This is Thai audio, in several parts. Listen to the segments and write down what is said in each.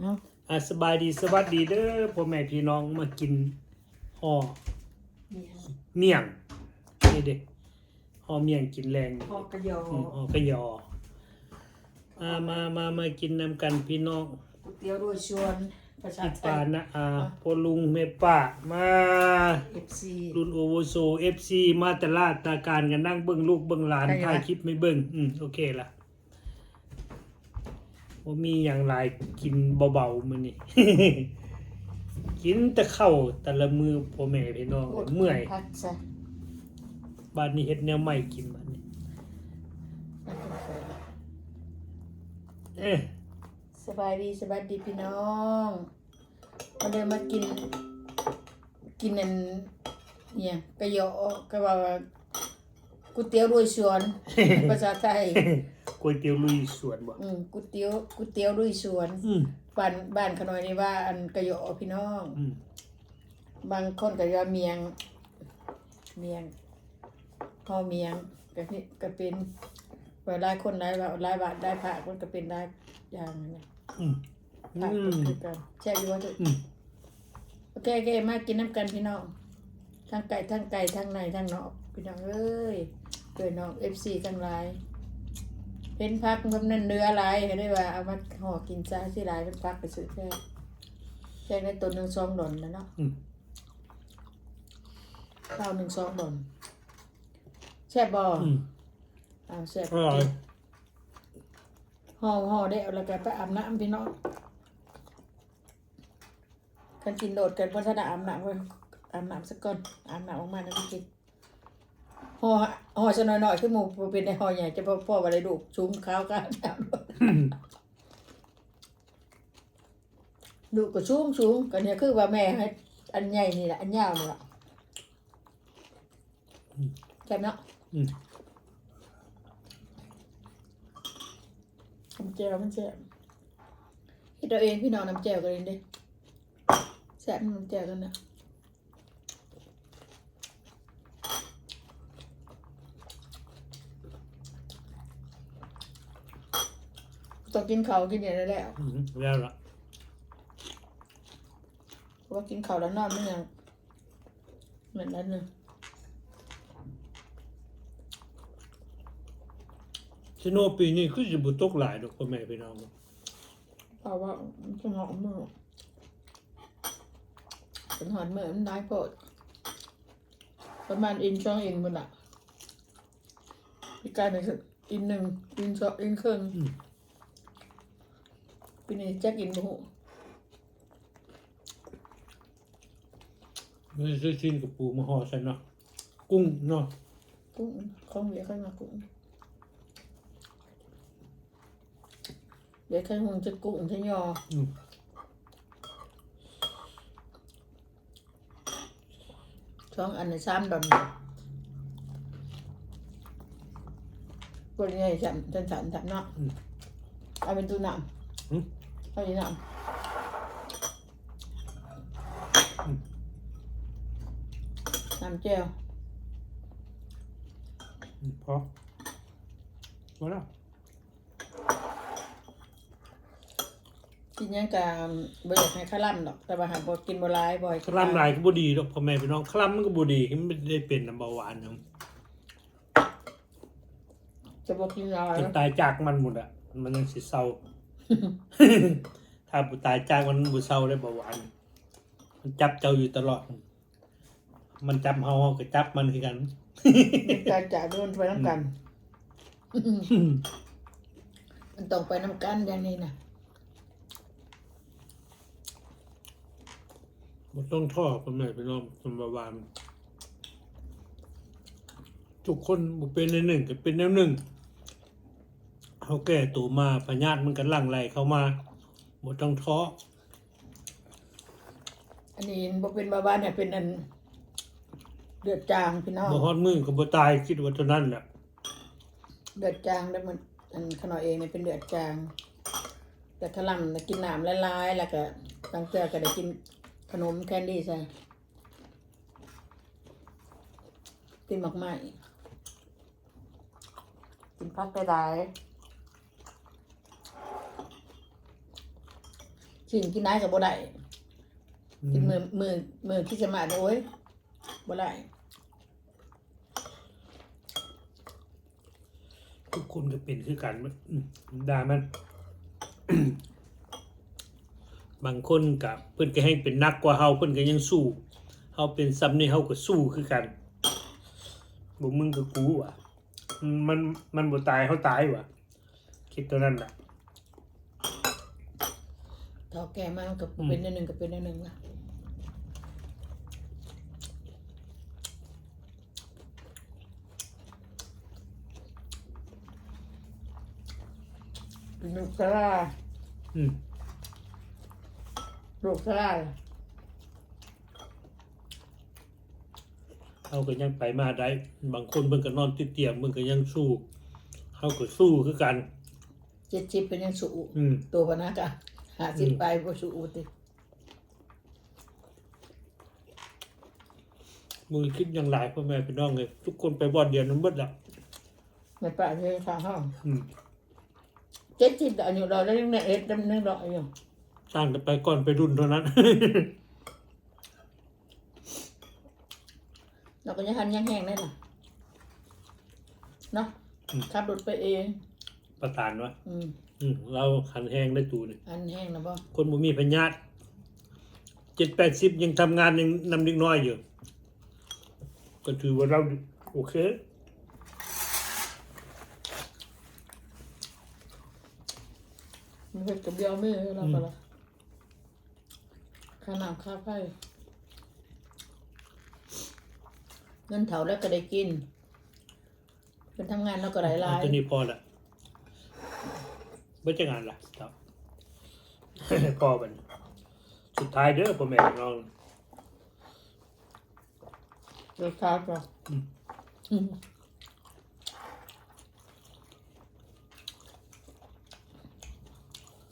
เนาะอะสบายดีสวัสดีเด้อพ่อแม่พี่น้องมากินห่อเมี่ยงนี่เด้ห่อเมี่ยงกินแรงพอกระยออืมห่อกระยอมามามามากินนำกันพี่น้องก๋วยเตี๋ยวด้วยชวนประชาพี่ชปานนะอาพ่อลุงแม่ป้ามา เอฟซี รุ่นโอโวโซ FC มาแต่ลาดตาการกันนั่งเบิ่งลูกเบิ่งหลานได้อยู่ถ่ายปะคลิปไม่เบิ่งอืมโอเคละ ว่ามีอย่างไรกินเบาๆมื้อนี้กินแต่ข้าวแต่ละมือพ่อแม่พี่น้องเมื่อยพักซะบ้านนี้เฮ็ดแนวใหม่กินบ้านนี้แล้วก็ไปเอ๊ะสบายดีสบายดีพี่น้องมาเดินมากิน กินนั่นเนี่ยกระยอก็ว่าก๋วยเตี๋ยวด้วยชวน ภาษาไทย ก๋วยเตี๋ยวลุยสวนบ่อืมก๋วยเตี๋ยวก๋วยเตี๋ยวด้วยชวนอืมบ้านบ้านขน้อยนี่ว่า อันกระยอพี่น้อง อืมบางคนก็ว่าเมียง เมียงข้าวเมียงก็นี่ก็เป็นเวลาคนหลายว่าหลายบาทได้ผักมันก็เป็นได้อย่างนั้นนะอืมผักอืก็ม คือกันแช่อยู่ว่าจะอืม โอเคโอเคมากินน้ำกันพี่น้องทั้งไก่ทั้งไก่ทั้งในทั้งนอกพี่น้องเอ้ยเกิดน้องเอฟซีทั้งหลาย เห็นพักมันนั่นเนื้อหลายเห็นได้ว่าเอามาห่อกินจ้าที่หลายเป็นพักไปซื้อแค่แค่ในตัวหนึ่งสองดอนนะเนาะอืม ข้าวหนึ่งสองดอนแซ่บบ่อืมอ่าแซ่บอร่อยห่อห่อได้เอาแล้วก็ไปอาบน้ำพี่น้องกันกินโดดกันเพราะถ้าได้อาบน้ำไว้อาบน้ำสักก่อนอาบน้ำออกมาแล้วก็กิน ห่อห่อจะหน่อยๆคือหมูบ่เป็นในห่อใหญ่จะพ่อพ่ออะไรดูกชุ่มข้าวกันอาบน้ำดูกก็ชุ่มชุ่มกันเนี่ยคือว่าแม่ให้อันใหญ่นี่แหละอันยาวนี่แหละแซ่บเนาะอืม น้ำแจ่วมันแซ่บเฮ็ดเอาเองพี่น้องน้ำแจ่วกันเองเด้แซ่บน้ำแจ่วกันนะต้อง กินข้าวกินอย่างนั้นแหละอืมแล้วล่ะเพราะว่ากินข้าวแล้วนอนไม่ยังเหมือนนั้นหนึ่งชิโนปีนี้คือสิบ่ตกหลายดอกพ่อแม่พี่น้อง เพราะว่ามันจะหอมมือเป็นหอนมือมันได้โปดประมาณอินช่องอินมันอะพี่กายเนี่ยคืออินหนึ่งอินสองอินครึ่งอืม ปีนี้แจ็คอินบุหูมื้อซื้อชิ้นกับปูมาห่อใส่เนาะกุ้งเนาะกุ้งของเหลือค่อยมากุ้งเดี๋ยวค่อยหงจะกุ้งจะยออืมช่องอันในซ้ำดอนตัวนี้ฉันฉันฉันฉันเนาะอืมเอาเป็นตัวหนอืมำ เอาอย่างหนำน้ำเจียวอืมพอพอแล้วกินยังกับบอยากให้ข้าวล่ำดอกแต่ว่าหากบกินบัวลายบ่อยคลำหลายก็บ่ดีดอกพ่อแม่พี่น้องคลำมันก็บ่ดีมันไม่ได้เป็นน้ำเบาหวานหยังจะบอกกินลายมันตายจากมันหมดอะมันยังสิเศร้า ถ้าบ่ตายจากมันบ่เศร้าได้เบาหวาน มันจับเจ้าอยู่ตลอด มันจับเฮาเฮาก็จับมันคือกันการจ่ายโดนไปน้ำกัน มันต้องไปน้ำกันอย่างนี้นะบ่ต้องท่อพ่อแม่พี่น้องมันเบาหวานทุกคนบ่เป็นในหนึ่งก็เป็นแนวหนึ่ง เขาแก่ตัวมาพญาติมันก็หลั่งไหลเข้ามาบ่ต้องท้ออันนี้บ่เป็นบาบานเนี่ยเป็นอันเดือดจางพี่น้องบ่ฮอดมือก็บ่ตายคิดว่าเท่านั้นแหละเดือดจางแล้วมันอันขนอยเองเนี่ยเป็นเดือดจาง แต่ขลัมน่ะกินน้ำละลายแล้วก็ตั้งเจอก็ได้กินขนมแคนดี้ใส่กินหมากไม้กินพักได้หลายสิ่งกินได้กับบ่ได้อืกินมมือมือมือที่จะมาเนี่ยโอ้ยบ่ได้ทุกคนก็เป็นคือกันอืมด่ามัน บางคนกับเพิ่นก็ให้เป็นนักกว่าเฮาเพิ่นก็ยังสู้เฮาเป็นซ้ำนี่เฮาก็สู้คือกันบ่มึงก็กูว่ะ มันมันบ่ตายเฮาตายว่ะ คิดตัวนั้นน่ะเท่า แก่มากกับเป็นอันหนึ่งกับเป็นอันหนึ่งละลูกสลาอืมลูกสลาเฮาก็ยังไปมาได้ บางคนเพิ่นก็นอนติดเตียงเพิ่นก็ยังสู้เฮาก็สู้คือกัน เจ็ดชิปเป็นยังสูอืม ตัวพนักอะ หาสิบอืมไปบ่สูติมึงคิดอย่างหลายพ่อแม่พี่น้องเลยทุกคนไปบ่อนเดียวนั้นเบิดละในป่าที่ทางห้องอืมเจ็ดชิปอายุเราได้ยังไงเอ็ดดำเนินดอกอยู่สร้างแต่ไปก่อนไปรุ่นเท่านั้น เราก็ยังหันยังแห้งได้ล่ะเนาะอืม ขับรถไปเองประธานวะอืม อืมเราขันแห้งได้ตูนี่อันแห้งนะบ่คนบ่มีพญาติเจ็ดแปดสิบยังทำงานยังนำเด็กน้อยอยู่ ก็ถือว่าเราโอเคมันเฮ็ดกับเดียวมือเราก็ละค่าน้ำค่าไฟเงินเถาแล้วก็ได้กินเป็นทำงานแล้วก็ได้ราย ตัวนี้พอละ ไม่จะงานละครับพอกันสุดท้ายเด้อพ่อแม่พี่น้องรสชาติก็อืมอืม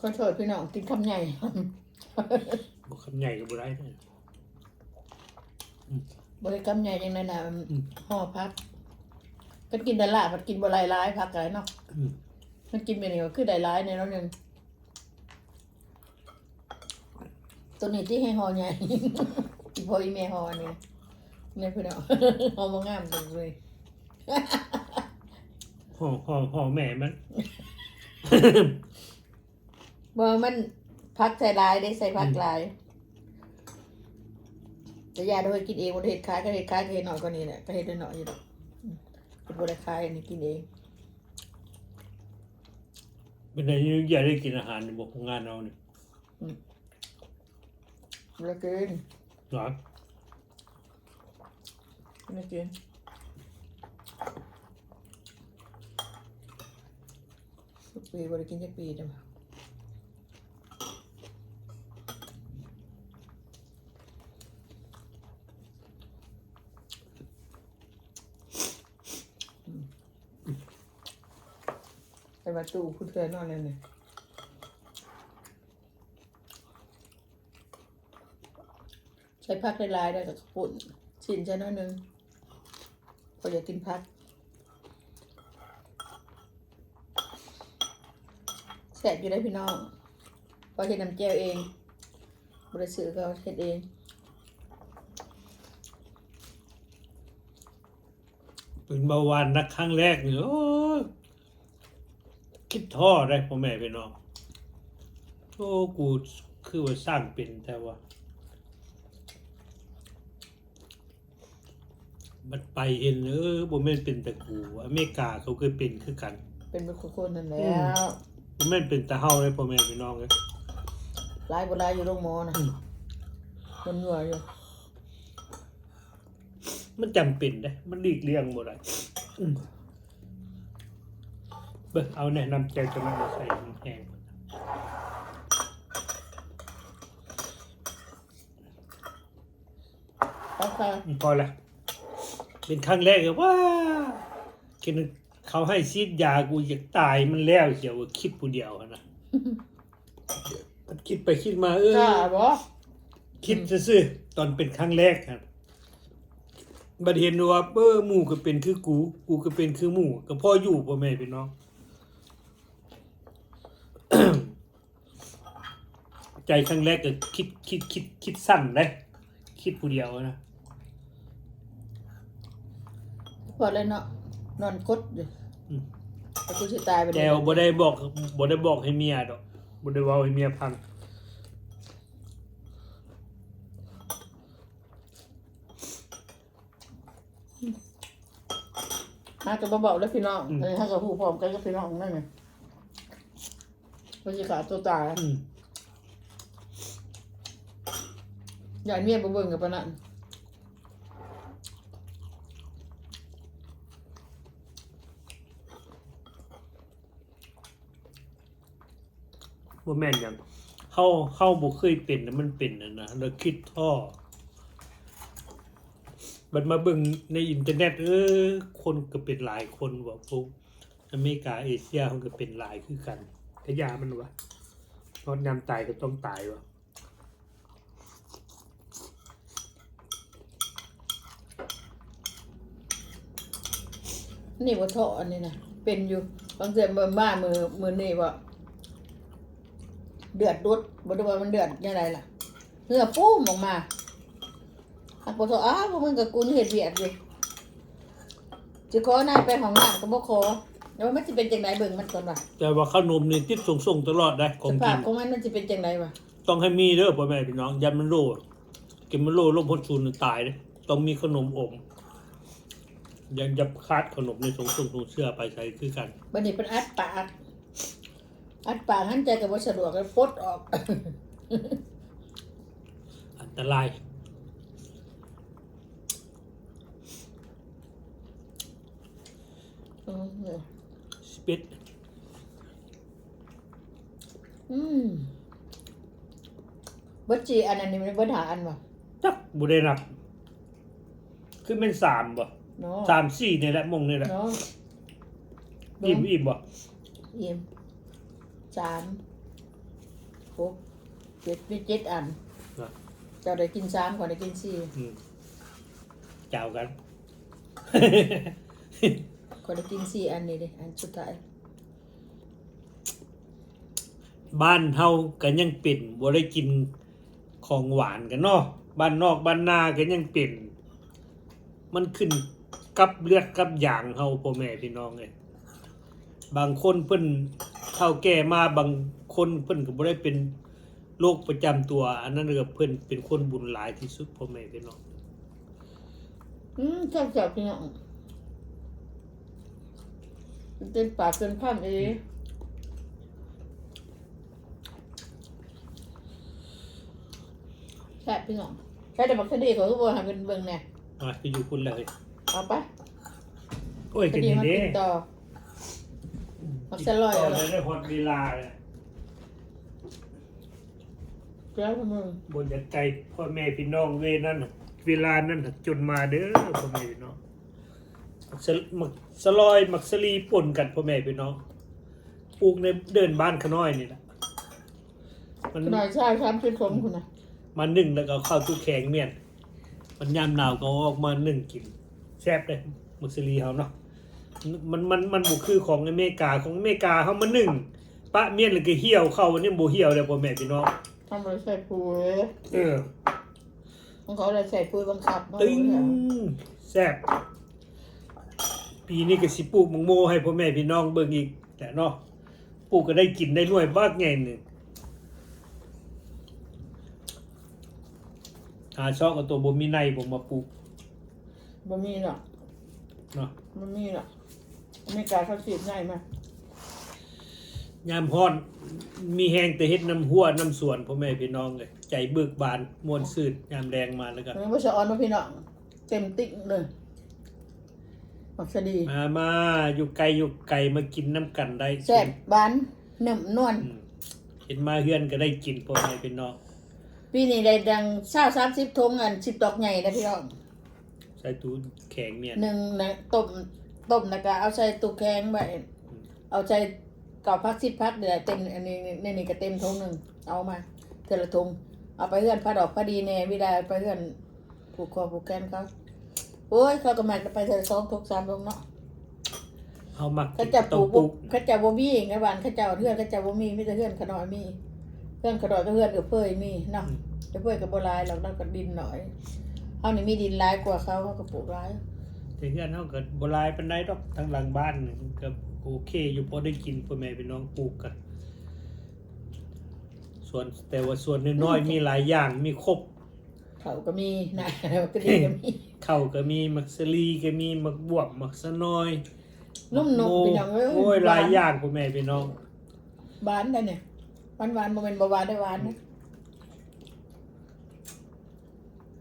ก็ช่วยพี่น้องกินคำใหญ่บอกคำใหญ่กับบุได้เด้อบริกรรมใหญ่ยังไงนะอืมห่อพักก็กินแต่ละมันกินบหลายร้ายพักอะไรเนาะอื มมันกินไปนี่ก็คือได้ร้ายในน้องหนึ่งตัวนี้ที่ให้ห่อใหญ่อีพออีเมห่ออันนี้เนี่ยพี่น้องห่อมางามจังเลยห่อห่อห่อแม่มันบ่มันพักใส่ลายได้ใส่พักลายแต่ยาโดยกินเองบนเห็ดคล้ายก็เห็ดคล้ายก็เห็ดหน่อยก็นี่แหละก็เห็ดได้หน่อยอยู่ดอกอืมเป็นบริคล้ายอันนี้กินเอง เป็นไงอยากได้กินอาหารในบอกงานเราเนี่ยแล้วกินหรอแล้วกินทุกปีบริกินจักปีจัง ปมาตู้พูดเทือนนอนเลยเนี่ยใช้พักในลายได้กับข้าวปุ่นชิ้นใช่น้อยหนึงพออยากกินพักแสบอยู่ได้พี่น้องพอเห็ดน้ำแจ่วเองบริสุทธิ์ก็เห็ดเองเป็นเบาหวานนักครั้งแรกเนี่ยโอ้ย คิดท่อได้พ่อแม่พี่น้องโอ้กูคือว่าสร้างเป็นแต่ว่ามันไปเห็นเออบ่แม่นเป็นแต่กูอเมริกาเขาเคยเป็นคือกัน เป็นบุคคลนั่นแหล้อืวบ่แม่นเป็นแต่เฮาเลยพ่อแม่พี่น้องเลยหลายบหลายอยู่โรงหมอนะอืมมันเหนื่อยอยู่มันจำเป็นเด้มันหลีกเลี่ยงบ่ได้อืม เบิ่งเอาแนะนำใจจะมาใส่น้ำแห้งราคาอืมพอละเป็นครั้งแรกเลยว่าคิดเขาให้ซีดยากูอยากตายมันแล้วเสียวว่าคิดผู้เดียวอะนะมันคิดไปคิดมาเออกล้าบ่คิดซื่อๆตอนเป็นครั้งแรกครับบัดเห็นว่าเออหมู่ก็เป็นคือกู กูก็เป็นคือหมู่ก็พ่ออยู่พ่อแม่พี่น้อง ใจครั้งแรกก็คิดคิดคิดคิดสั้นเลยคิดผู้เดียวนะพอเลยเนาะนอนกดอยู่แต่กูสิตายไปแต่บ่ได้บอกบ่ได้บอกให้เมียดอกบ่ได้เว้าให้เมียฟังฮาก็บ่บอกแล้วพี่น้องเออฮาก็ฮู้พร้อมกันกับพี่น้องนั่นไงว่าสิขาดตัวตาย อืม ยายเมียบ่เบิ่งกับปานั้นบ่แม่นหยังเฮาเฮาบ่เคยเป็นนะมันเป็นน่ะนะแล้วคิดท่อบัดมาเบิ่งในอินเทอร์เน็ต เออ คนก็เป็นหลายคนว่าพวกอเมริกาเอเชียเขาก็เป็นหลายคือกันกะยามันวะนอนยามตายก็ต้องตายวะ นี่บ่ท่ออันนี้นะเป็นอยู่บางเทื่อบ่มามือมือนี่บ่เดือดดุดบ่ได้ว่ามันเดือดยังไงล่ะเหงื่อปุ้มออกมาหักบ่ท่ออ้าวพวกมึงกับกูนี่เฮ็ดเวียดอยู่สิขอนายไปห้องน้ำก็บ่ขอแล้วมันสิเป็นจังไดเบิ่งมันก่อนว่ะแต่ว่าขนมนี่ติดส่งๆตลอดได้ขอสงภากิพนของมันมันสิเป็นจังไดวะต้องให้มีเด้อพ่อแม่พี่น้องยันมันโลกินมันโลลมพดชูนตายเด้ต้องมีขนมอม ยังจะคาดขนมในส่งส่งส่งเสื้อไปใช้คือกัน บัดนี้เพิ่นอัดปาก อัดปากหันใจก็บ่สะดวกเลยปลดออก อันตรายอืมเนี่ยสปิดอืมเบิดจีอันนั้นนี่มันเบิดหาอันวะจักบุได้นับ คือเป็นสามบ่ เนาะสามสี่นี่แหละมงนี่แหละเนาะอิ่มอิ่มบ่เยี่ยมสามหกเจ็ดมีเจ็ดอันนะเจ้าได้กินสามก่อนได้กินสี่อืมเจ้ากันก่อนได้กินสี่อันนี่ดิอันสุดท้ายบ้านเฮาก็ยังเป็นบ่ได้กินของหวานกันเนาะบ้านนอกบ้านนาก็ยังเป็นมันขึ้น กับเลือดกับอย่างเฮาพ่อแม่พี่น้องเอ้ยบางคนเพิ่นเฒ่าแก่มาบางคนเพิ่นก็บ่ได้เป็นโรคประจำตัว อันนั้นก็เพิ่นเป็นคนบุญหลายที่สุดพ่อแม่พี่น้อง อืมชอบจับพี่น้องเต้นปากเต้นข้ามเองแซ่บพี่น้องแค่แต่บักคดีเขาก็บอกให้เป็นเบิ่งแน่อะไปอยู่คุณเลย เอาไปโอ้ยคกินดีดีมาเด้ติดต่อมักจะลอยต่อะไรได้ฮอดเวลาเลยเจ้ามึงบนจะไกลพ่อแม่พี่น้องเวนั่นน่ะเวลานั้นน่ะจนมาเด้อพ่อแม่พี่น้องมักสะมักสลอยมักสลีป่นกันพ่อแม่พี่น้องปลูกในเดินบ้านขน้อยนี่แหละมัน หน่อยใช่ครับชื่นชมคุณนะมานึ่งแล้วก็เอาเข้าตู้แข็งเมียนมันยามหนาวก็เอาออกมานึ่งกิน แซ่บเลยมักสลีเฮาเนาะมันมันมันบุคือของอเมริกาของอเมริกาเฮามานึ่งปะเมียนแล้วก็เหี่ยวเข้าวันนี้บ่เหี่ยวเลยพ่อแม่พี่น้องทำอะไรใส่ปุ๋ยเออของเขาอะไรใส่ปุ๋ยบังคับเนาะตึงแซ่บปีนี้ก็สิปลูกมังโมให้พ่อแม่พี่น้องเบิ่งอีกแต่เนาะปลูกก็ได้กินได้หน่วยบากไงหนึ่งหาชอบกับตัวบ่มีในผมมาปลูก บ่มีหรอกเนาะบ่มีหรอกอเมริกาเขาฉีดง่ายมากยามฮ้อน มีแห้งแต่เฮ็ดน้ำหัวน้ำสวนพ่อแม่พี่น้องเลยใจเบิกบานมวนซื่นยามแรงมาแล้วก็มันบ่สะออนว่าพี่น้องเต็มติ๊กเลยมักสะดีมามาอยู่ไกลอยู่ไกลมากินน้ำกันได้แซ่บบ้านหนึ่มนวลอืมเห็นมาเฮือนก็ได้กินพ่อแม่พี่น้อง ปีนี้ได้ดังเช้าสามสิบทงอันสิบดอกใหญ่นะพี่น้อง ใส่ตู้แข็งเมียนหนึ่งนะต้มต้มแล้วก็เอาใส่ตู้แข็งไว้เอาใส่เก่าพักสิบพักเดี๋ยวเต็มอันนี้นี่นี่ก็เต็มทงหนึ่งเอามาเทอละทงเอาไปเฮือนพระดอกพระดีแน่วิดาไปเฮือนผูกคอผูกแขนเขาโอ้ยเขาก็มาไปเทอละสองทงสามทงเนาะเอามาเขาจะปต้ลูองกปลูกเขาจะบ่มีไงบ้านเขาจะเอาเฮือนเขาจะบ่มีไมแต่ได้เฮือนเขาน้อยมีพื่อนกระโดดก็เพื่อนกับเพื่อยมีเนาะแต่เพื่อนกับโบราณเราเราก็ดินหน่อย เขานี่มีดินร้ายกว่าเขาเขาก็ปลูกร้ายแต่เพื่อนเฮาก็บ่หลายปานใดดอกทางหลังบ้านนี่ก็โอเค อยู่พอได้กินพ่อแม่พี่น้องปลูกกันส่วนแต่ว่าส่วนน้อยๆมีหลายอย่างมีครบ เขาก็มีนะก็ดีก็มีข้าวก็มีมักสลีก็มีมักบวบมักสะนอยนุ่มนกพี่น้องเอ้ยโอ้ยหลายอย่างพ่อแม่พี่น้อง หวานได้เนี่ยหวานหวานๆโมเมนต์หวานได้หวานนะ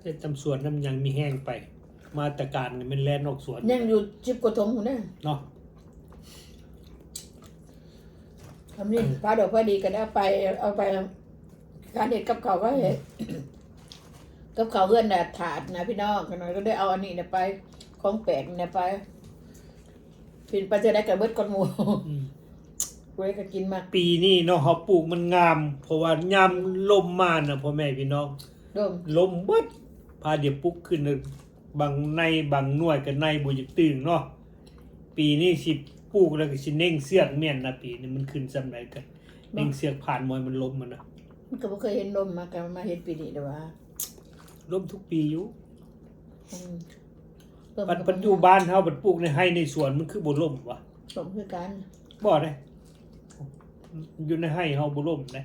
เฮ็ดตำสวนน้ำยังมีแห้งไป มาตรการนี่มันแล่นออกสวนยังอยู่จิบกว่าทงอยู่เนี่ยเนาะทำนี่พาดอกพอดีก็ได้เอาไป เอาไปการเด็ดกับเขาวก็เห็นกับเขาวเพื่อนน่ะถาดนะพี่น้องกันหน่อยก็ได้เอาอันนี้เนี่ยไป ของแปลกเนี่ยไปปินไปจะได้กับเบิดก้อนหมูอืมกูได้ก็กินมากปีนี้เนาะเฮาปลูกมันงาม เพราะว่ายามลมมาน่ะพ่อแม่พี่น้องดมลมเบิด พาเดี๋ยวปลุกขึ้นน่ะบางในบางหน่วยก็ในบ่อยากตื่นเนาะปีนี้สิปลูกแล้วก็สิเน่งเสือกแม่นนะปีนี้มันขึ้นซำใดกันเน่งเสือกผ่านมอยมันลมมันน่ะมันก็บ่เคยเห็นดมมากันมาเห็นปีนี้เด้อว่าลมทุกปีอยู่อืมดมปัจปัจจุบันเฮาบัดปลูกในให้ในสวนมันคือบ่ล่มวะดมคือกันบ่ได้อยู่ในให้เฮาบ่ล่มได้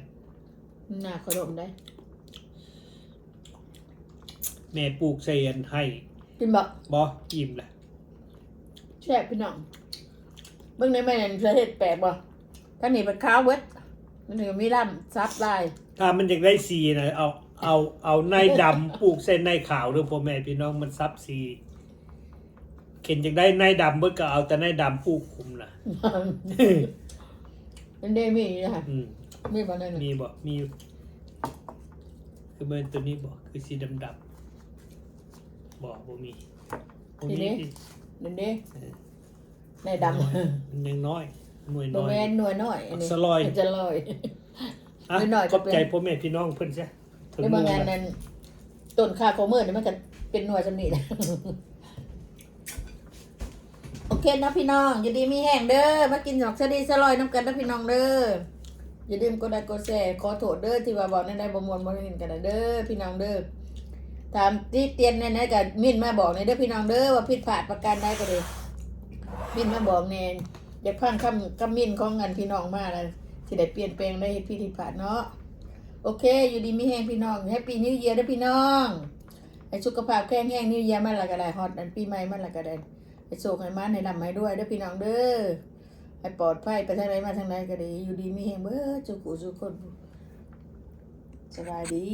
หน้าเขาดมได้ แม่ปลูกใส่อันให้กินบ่บ่อิ่มแหละแซ่บพี่น้องเบิ่งในแม่นั่นประเทศแปลกบ่ท่านนี่เป็นข้าวเบิดมันนี่ก็มีล่ำซับลายถ้ามันอยากได้สีนะเอาเอาเอาในดำปลูกใส่ในขาวเด้อพ่อแม่พี่น้องมันซับสีเข็นอยากได้ในดำเบิดก็เอาแต่ในดำปลูกคุมน่ะมันได้มีนะอืมมีบ่นั่นน่ะมีบ่มีอยู่คือมันตัวนี้บ่คือสีดำดำ ๆบ่บ่มีบ่มีที่นั่นเด้เออในดำมันยังน้อย หน่วยบ่น้อยแม่นหน่วยน้อยอันนี้สลอยจะลอยอะหน่อยๆขอบใจก็เป็นพ่อแม่พี่น้องเพิ่นซะถึงในบางงานมื้อนั้นต้นค่าโคเมอร์นี่มันก็เป็นหน่วยจำนี้นะโอเคนะพี่น้อง อย่าดีมีแห้งเด้อมากินหยอกสะดีสะลอยน้ำกันนะพี่น้องเด้ออย่าลืมกดไลค์กดแชร์ขอโทษเด้อที่ว่าบอกในใดบ่มวนบ่เห็นกันนะเด้อพี่น้องเด้อ ตามที่เตียนในนั้นกับมินมาบอกในเด้อพี่น้องเด้อว่าผิดพลาดประการใดก็เลยมินมาบอกแน่อย่าพังคำคำมินของเงินพี่น้องมาแล้วที่ได้เปลี่ยนแปลงได้ผิดพลาดเนาะโอเค อยู่ดีมีแห้งพี่น้องแฮปปี้นิวเยียร์ด้พี่น้องให้สุขภาพแข็งแรงนิวเยียร์มันละก็ไดฮอตอันปีใหม่มันละก็ได้ให้โชคให้มันให้ดำให้ด้วยเด้อพี่น้องเด้อให้ปลอดภัยไปทางไหนมาทางไหนก็ดีอยู่ดีมีแห้งเบ้อจุกุจุกคนสบายดี